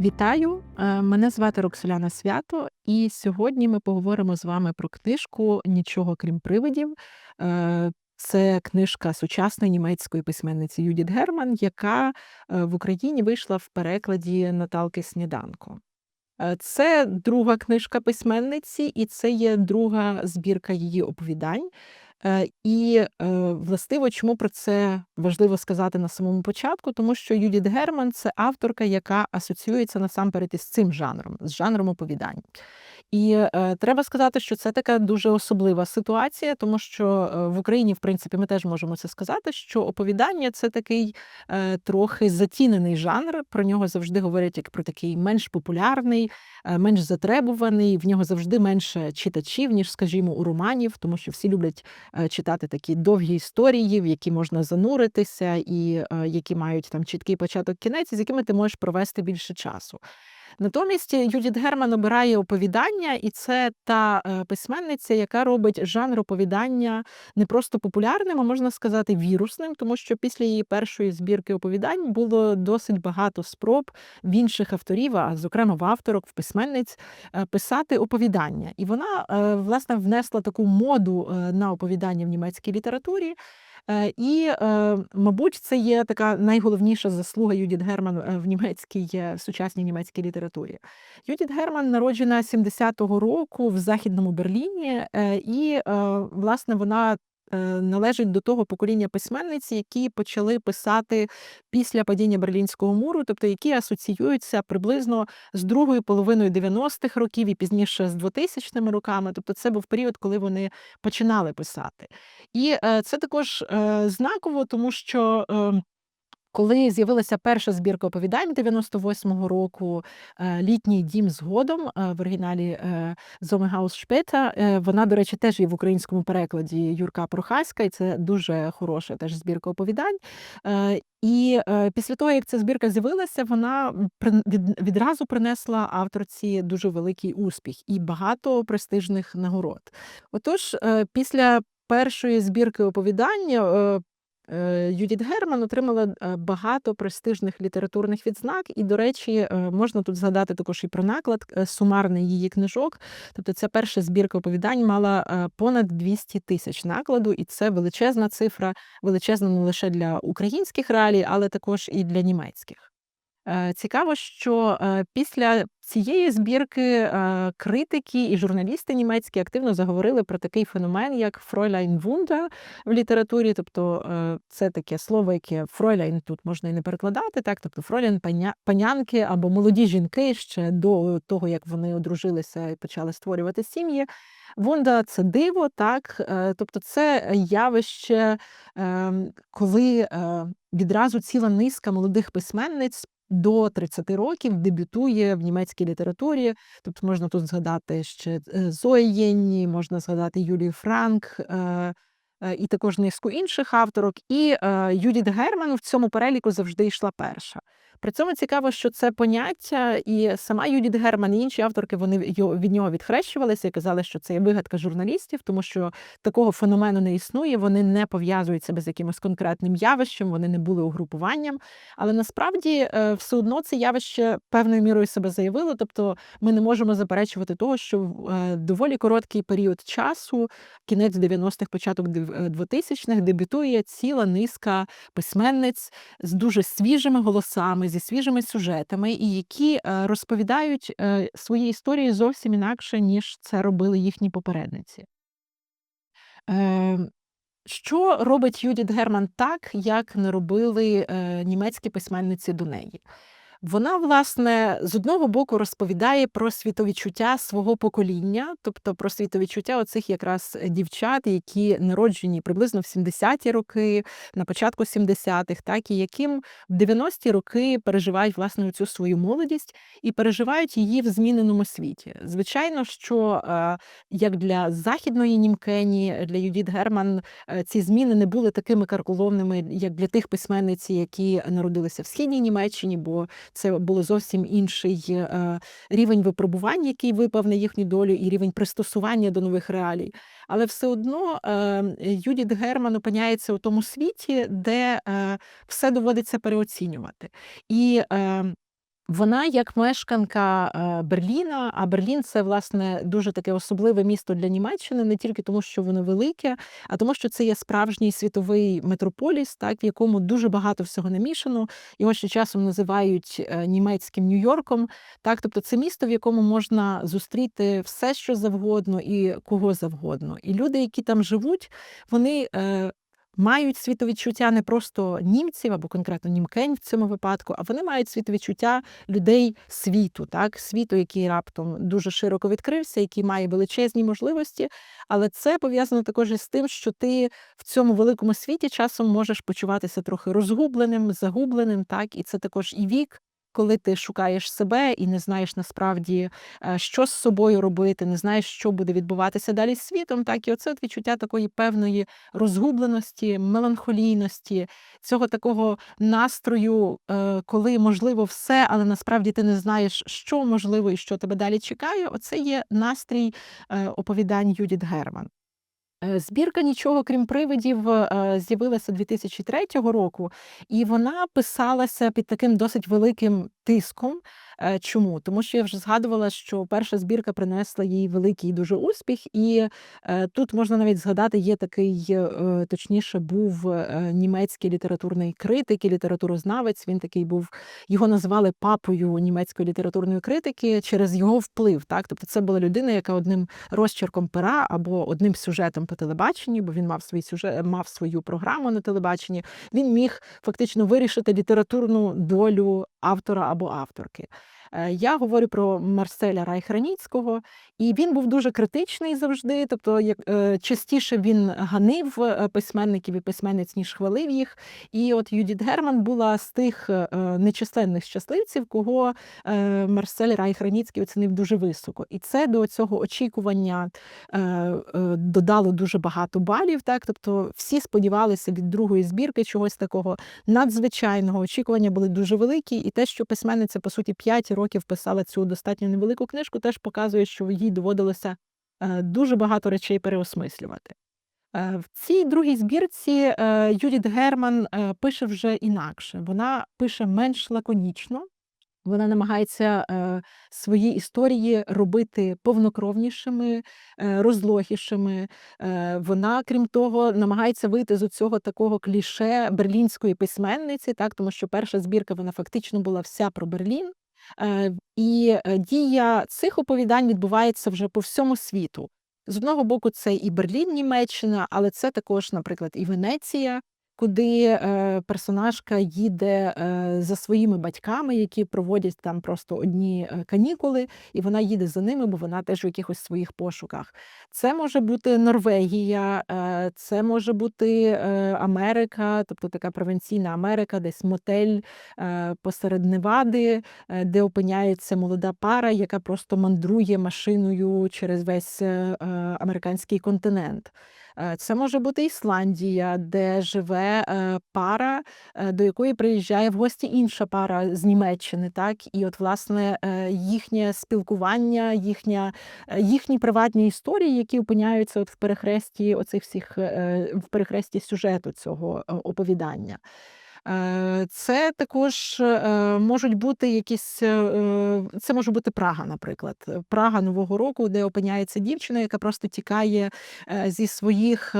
Вітаю! Е, Мене звати Роксоляна Свято, і сьогодні ми поговоримо з вами про книжку Нічого крім привидів. Е, Це книжка сучасної німецької письменниці Юдіт Герман, яка е, в Україні вийшла в перекладі Наталки Сніданко. Це друга книжка письменниці, і це є друга збірка її оповідань. Е, І е, властиво, чому про це важливо сказати на самому початку, тому що Юдіт Герман це авторка, яка асоціюється насамперед із цим жанром, з жанром оповідань. І е, треба сказати, що це така дуже особлива ситуація, тому що е, в Україні, в принципі, ми теж можемо це сказати, що оповідання це такий е, трохи затінений жанр. Про нього завжди говорять як про такий менш популярний, е, менш затребуваний. В нього завжди менше читачів, ніж, скажімо, у романів, тому що всі люблять е, читати такі довгі історії, в які можна зануритися, і е, які мають там чіткий початок кінець, з якими ти можеш провести більше часу. Натомість Юдіт Герман обирає оповідання, і це та е, письменниця, яка робить жанр оповідання не просто популярним, а можна сказати, вірусним, тому що після її першої збірки оповідань було досить багато спроб в інших авторів, а зокрема в авторок, в письменниць, е, писати оповідання. І вона е, власне внесла таку моду на оповідання в німецькій літературі. Е, І, е, мабуть, це є така найголовніша заслуга Юдіт Герман е, в німецькій в сучасній німецькій літературі. Юдіт Герман народжена 70-го року в Західному Берліні, і, власне, вона належить до того покоління письменниць, які почали писати після падіння Берлінського муру, тобто які асоціюються приблизно з другою половиною 90-х років і пізніше з 2000-ми роками. Тобто це був період, коли вони починали писати. І е, це також е, знаково, тому що. Коли з'явилася перша збірка оповідань 98-го року е, Літній дім згодом е, в оригіналі е, Зомегаус Шпета, вона, до речі, теж є в українському перекладі Юрка Прохаська, і це дуже хороша теж збірка оповідань. І після того, як ця збірка з'явилася, вона відразу принесла авторці дуже великий успіх і багато престижних нагород. Отож, після першої збірки оповідань Юдіт Герман отримала е, багато престижних літературних відзнак, і, до речі, е, можна тут згадати також і про наклад е, сумарний її книжок. Тобто, ця перша збірка оповідань мала е, понад 200 тисяч накладу, і це величезна цифра, величезна не лише для українських реалій, але також і для німецьких. Е, Цікаво, що е, після цієї збірки е, критики і журналісти німецькі активно заговорили про такий феномен, як Фройляйн Вунда в літературі. Тобто це таке слово, яке Фройляйн тут можна і не перекладати, так тобто Фройляйн паня- панянки або молоді жінки ще до того, як вони одружилися і почали створювати сім'ї. Вунда це диво, так, тобто це явище, ем, коли відразу ціла низка молодих письменниць до 30 років дебютує в німецькій літературі. Тобто можна тут згадати ще Зоєнні, Зої Єнні, можна згадати Юлію Франк. е, е, І також низку інших авторок, і е, Юдіт Герман в цьому переліку завжди йшла перша. При цьому цікаво, що це поняття, і сама Юдіт Герман, і інші авторки вони від нього відхрещувалися і казали, що це є вигадка журналістів, тому що такого феномену не існує. Вони не пов'язують себе з якимось конкретним явищем, вони не були угрупуванням. Але насправді е, все одно це явище певною мірою себе заявило. Тобто ми не можемо заперечувати того, що в е, доволі короткий період часу, кінець 90-х, початок е, 2000-х, дебютує ціла низка письменниць з дуже свіжими голосами, зі свіжими сюжетами, і які е, розповідають е, свої історії зовсім інакше, ніж це робили їхні попередниці. Е, Що робить Юдіт Герман так, як не робили е, німецькі письменниці до неї? Вона, власне, з одного боку розповідає про світовідчуття свого покоління, тобто про світовідчуття оцих якраз дівчат, які народжені приблизно в 70-ті роки, на початку 70-х, так і яким в 90-ті роки переживають власне цю свою молодість і переживають її в зміненому світі. Звичайно, що е, як для західної німкені, для Юдіт Герман е, ці зміни не були такими карколомними, як для тих письменниць, які народилися в східній Німеччині, бо це було зовсім інший е, рівень випробувань, який випав на їхню долю, і рівень пристосування до нових реалій. Але все одно е, Юдіт Герман опиняється у тому світі, де е, все доводиться переоцінювати. І Вона як мешканка е, Берліна, а Берлін це власне дуже таке особливе місто для Німеччини, не тільки тому, що воно велике, а тому, що це є справжній світовий метрополіс, так в якому дуже багато всього намішано. Його ще часом називають е, німецьким Нью-Йорком. Так, тобто це місто, в якому можна зустріти все, що завгодно, і кого завгодно. І люди, які там живуть, вони. Мають світовідчуття не просто німців або конкретно німкень в цьому випадку, а вони мають світовідчуття людей світу, так світу, який раптом дуже широко відкрився, який має величезні можливості. Але це пов'язано також із тим, що ти в цьому великому світі часом можеш почуватися трохи розгубленим, загубленим, так і це також і вік. Коли ти шукаєш себе і не знаєш насправді, е, що з собою робити, не знаєш, що буде відбуватися далі з світом, так і оце от відчуття такої певної розгубленості, меланхолійності, цього такого настрою, е, коли можливо все, але насправді ти не знаєш, що можливо і що тебе далі чекає. Оце є настрій е, оповідань Юдіт Герман. Е, Збірка нічого крім привидів е, з'явилася 2003 року, і вона писалася під таким досить великим тиском. Е, Чому? Тому що я вже згадувала, що перша збірка принесла їй великий дуже успіх, і е, тут можна навіть згадати, є такий, е, точніше, був німецький літературний критик і літературознавець. Він такий був, його називали папою німецької літературної критики через його вплив. Так, тобто це була людина, яка одним розчерком пера або одним сюжетом по телебаченні, бо він мав свій сюжет, мав свою програму на телебаченні. Він міг фактично вирішити літературну долю автора або авторки. Е, Я говорю про Марселя Райхраніцького, і він був дуже критичний завжди. Тобто, як е, частіше він ганив е, письменників і письменниць, ніж хвалив їх. І от Юдіт Герман була з тих нечисленних щасливців, кого Марсель Райхраніцький оцінив дуже високо. І це до цього очікування додало дуже багато балів. Так, тобто всі сподівалися від другої збірки чогось такого надзвичайного. Очікування були дуже великі, і те, що письменниця по суті 5 років писала цю достатньо невелику книжку, теж показує, що їй доводилося е, дуже багато речей переосмислювати. Е, В цій другій збірці е, Юдіт Герман пише вже інакше. Вона пише менш лаконічно. Вона намагається свої історії робити повнокровнішими, розлогішими. Вона, крім того, намагається вийти з цього такого кліше берлінської письменниці, так, тому що перша збірка вона фактично була вся про Берлін. Е, і е, дія цих оповідань відбувається вже по всьому світу. З одного боку, це і Берлін, Німеччина, але це також, наприклад, і Венеція, куди е, персонажка їде е, за своїми батьками, які проводять там просто одні е, канікули, і вона їде за ними, бо вона теж в якихось своїх пошуках. Це може бути Норвегія, це може бути Америка, тобто така провінційна Америка, десь мотель посеред Невади, де опиняється молода пара, яка просто мандрує машиною через весь американський континент. Е, Це може бути Ісландія, де живе е, пара, е, до якої приїжджає в гості інша пара з Німеччини. Так? І от, власне, їхнє спілкування, їхня, їхні приватні історії, які опиняються от в перехресті оцих всіх в перехресті сюжету цього оповідання. Е, Це також е, можуть бути якісь, е, це може бути Прага, наприклад. Прага Нового року, де опиняється дівчина, яка просто тікає зі своїх.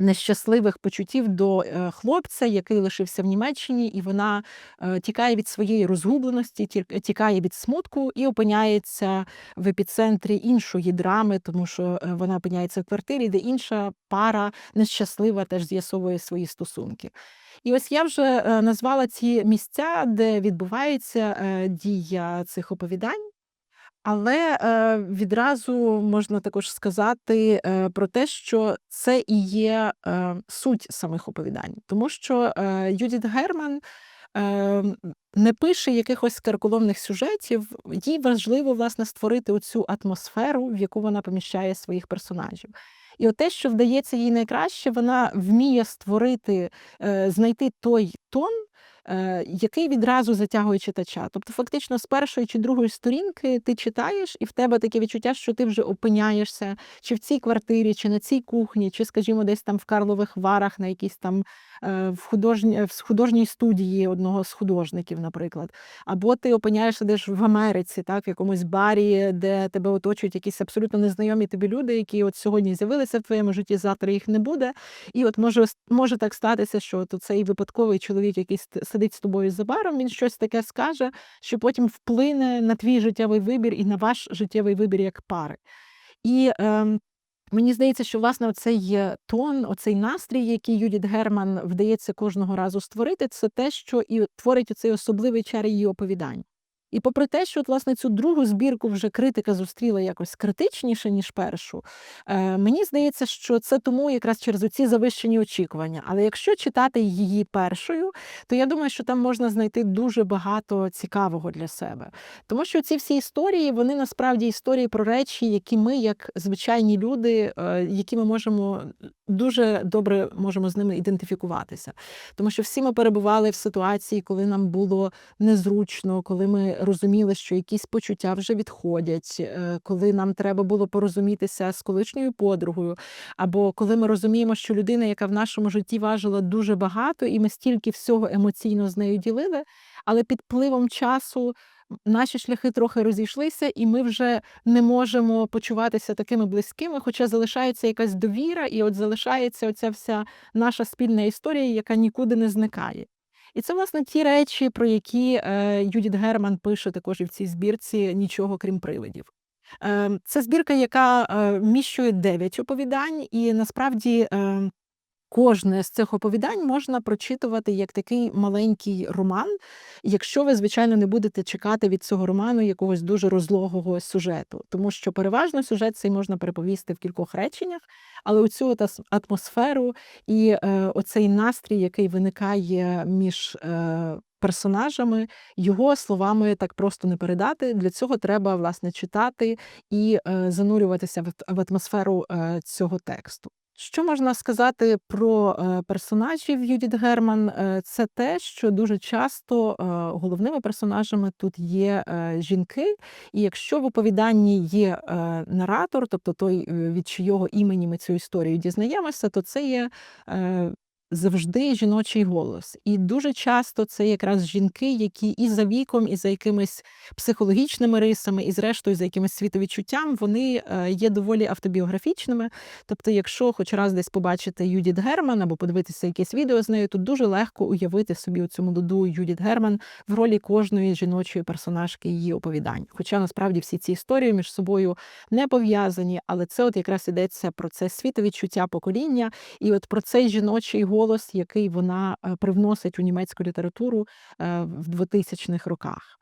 Е, Нещасливих почуттів до е, хлопця, який лишився в Німеччині, і вона е, тікає від своєї розгубленості, ті- тікає від смутку і опиняється в епіцентрі іншої драми, тому що е, вона опиняється в квартирі, де інша пара нещаслива теж з'ясовує свої стосунки. І ось я вже е, назвала ці місця, де відбувається е, дія цих оповідань. Але е, відразу можна також сказати е, про те, що це і є е, суть самих оповідань, тому що е, Юдіт Герман е, не пише якихось карколомних сюжетів. Їй важливо власне створити оцю атмосферу, в яку вона поміщає своїх персонажів. І от те, що вдається їй найкраще, вона вміє створити, е, знайти той тон, який відразу затягує читача. Тобто, фактично, з першої чи другої сторінки ти читаєш, і в тебе таке відчуття, що ти вже опиняєшся чи в цій квартирі, чи на цій кухні, чи, скажімо, десь там в Карлових Варах, на якійсь там е, в художній, в художній студії одного з художників, наприклад. Або ти опиняєшся десь в Америці, так, в якомусь барі, де тебе оточують якісь абсолютно незнайомі тобі люди, які от сьогодні з'явилися в твоєму житті, завтра їх не буде. І от може може так статися, що от цей випадковий чоловік, який сидить з тобою за баром, він щось таке скаже, що потім вплине на твій життєвий вибір і на ваш життєвий вибір як пари. І ем, мені здається, що власне оцей е, тон, оцей настрій, який Юдіт Герман вдається кожного разу створити, це те, що і творить оцей особливий чар її оповідань. І попри те, що от, власне цю другу збірку вже критика зустріла якось критичніше, ніж першу, е, мені здається, що це тому якраз через оці завищені очікування. Але якщо читати її першою, то я думаю, що там можна знайти дуже багато цікавого для себе. Тому що ці всі історії, вони насправді історії про речі, які ми, як звичайні люди, е, які ми можемо дуже добре можемо з ними ідентифікуватися. Тому що всі ми перебували в ситуації, коли нам було незручно, коли ми розуміли, що якісь почуття вже відходять, е, коли нам треба було порозумітися з колишньою подругою, або коли ми розуміємо, що людина, яка в нашому житті важила дуже багато, і ми стільки всього емоційно з нею ділили, але під впливом часу наші шляхи трохи розійшлися, і ми вже не можемо почуватися такими близькими, хоча залишається якась довіра, і от залишається оця вся наша спільна історія, яка нікуди не зникає. І це, власне, ті речі, про які е, Юдіт Герман пише також і в цій збірці нічого крім привидів. Е, це збірка, яка е, вміщує дев'ять оповідань, і насправді е, Кожне з цих оповідань можна прочитувати як такий маленький роман, якщо ви, звичайно, не будете чекати від цього роману якогось дуже розлогого сюжету. Тому що переважно сюжет цей можна переповісти в кількох реченнях, але оцю атмосферу і е, оцей настрій, який виникає між е, персонажами, його словами так просто не передати. Для цього треба власне читати і е, занурюватися в, атмосферу цього тексту. Що можна сказати про е, персонажів Юдіт Герман? Е, Це те, що дуже часто е, головними персонажами тут є жінки, і якщо в оповіданні є наратор, тобто той, від чийого імені ми цю історію дізнаємося, то це є завжди жіночий голос. І дуже часто це якраз жінки, які і за віком, і за якимись психологічними рисами, і зрештою за якимось світовідчуттям, вони е, є доволі автобіографічними. Тобто, якщо хоч раз десь побачити Юдіт Герман або подивитися якесь відео з нею, то дуже легко уявити собі цю молоду Юдіт Герман в ролі кожної жіночої персонажки її оповідань. Хоча насправді всі ці історії між собою не пов'язані, але це от якраз ідеться про це світовідчуття покоління, і от про цей жіночий голос голос, який вона е, привносить у німецьку літературу е, в 2000-х роках.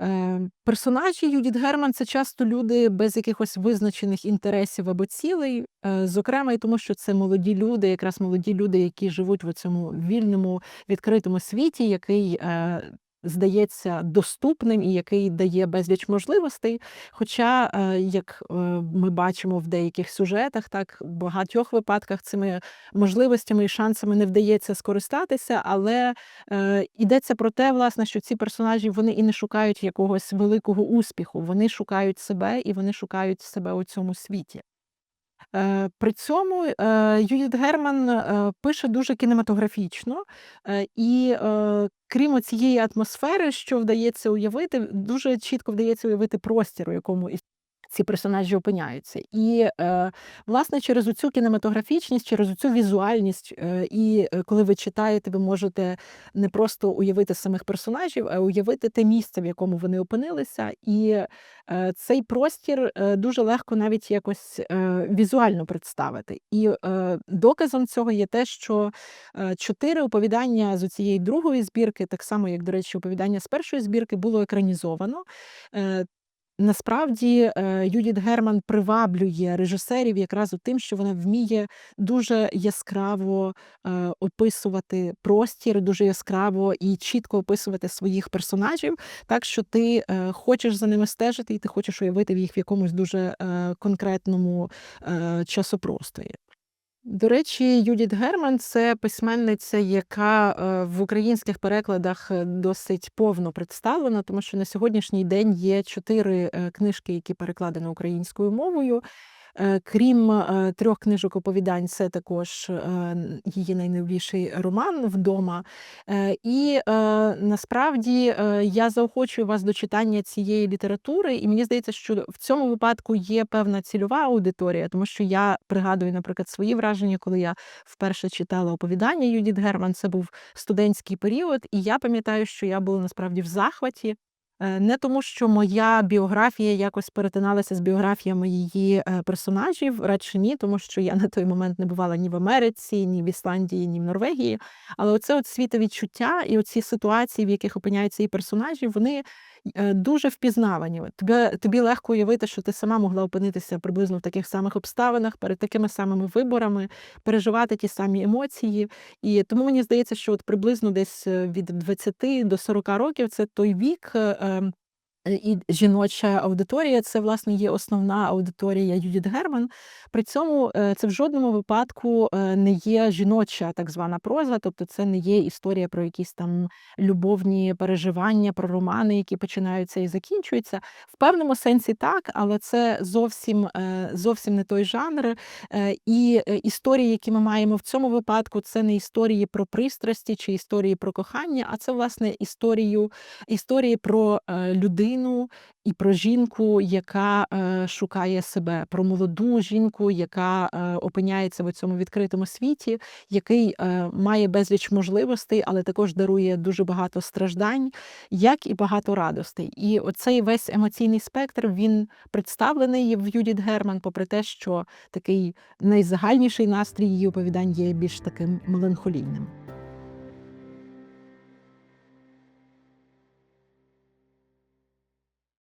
Е, персонажі Юдіт Герман це часто люди без якихось визначених інтересів або цілей, зокрема і тому, що це молоді люди, якраз молоді люди, які живуть в цьому вільному відкритому світі, який здається доступним і який дає безліч можливостей. Хоча, е, як е, ми бачимо в деяких сюжетах, так в багатьох випадках цими можливостями і шансами не вдається скористатися, але е, йдеться про те, власне, що ці персонажі вони і не шукають якогось великого успіху, вони шукають себе і вони шукають себе у цьому світі. Е, при цьому е, Юдіт Герман е, пише дуже кінематографічно, і крім цієї атмосфери, що вдається уявити, дуже чітко вдається уявити простір, у якому ці персонажі опиняються. І, е, власне, через оцю кінематографічність, через оцю візуальність, е, і е, коли ви читаєте, ви можете не просто уявити самих персонажів, а уявити те місце, в якому вони опинилися. І цей простір дуже легко навіть якось візуально представити. І доказом цього є те, що чотири оповідання з цієї другої збірки, так само як, до речі, оповідання з першої збірки, було екранізовано. Насправді е, Юдіт Герман приваблює режисерів якраз у тим, що вона вміє дуже яскраво е, описувати простір, дуже яскраво і чітко описувати своїх персонажів, так що ти е, хочеш за ними стежити, і ти хочеш уявити їх в якомусь дуже конкретному часопросторі. До речі, Юдіт Герман це письменниця, яка е, в українських перекладах е, досить повно представлена, тому що на сьогоднішній день є чотири е, книжки, які перекладені українською мовою. Е, Крім е, трьох книжок оповідань, це також е, її найновіший роман вдома. І насправді я заохочую вас до читання цієї літератури, і мені здається, що в цьому випадку є певна цільова аудиторія, тому що я пригадую, наприклад, свої враження, коли я вперше читала оповідання Юдіт Герман. Це був студентський період, і я пам'ятаю, що я була насправді в захваті. Е, Не тому, що моя біографія якось перетиналася з біографіями її е, персонажів, радше ні, тому що я на той момент не бувала ні в Америці, ні в Ісландії, ні в Норвегії. Але оце от світовідчуття і оці ситуації, в яких опиняються її персонажі, вони е, дуже впізнавані. Тобі, тобі легко уявити, що ти сама могла опинитися приблизно в таких самих обставинах, перед такими самими виборами, переживати ті самі емоції. І тому мені здається, що от приблизно десь від 20 до 40 років це той вік. Е, ем, Е, І жіноча аудиторія це власне є основна аудиторія Юдіт Герман. При цьому е, це в жодному випадку е, не є жіноча так звана проза, тобто це не є історія про якісь там любовні переживання, про романи, які починаються і закінчуються. В певному сенсі так, але це зовсім, е, зовсім не той жанр. Е, І е, історії, які ми маємо в цьому випадку, це не історії про пристрасті чи історії про кохання, а це власне історію історії про е, людину і про жінку, яка е, шукає себе, про молоду жінку, яка е, опиняється в цьому відкритому світі, який е, має безліч можливостей, але також дарує дуже багато страждань, як і багато радостей. І оцей весь емоційний спектр він представлений в Юдіт Герман, попри те, що такий найзагальніший настрій її оповідань є більш таким меланхолійним.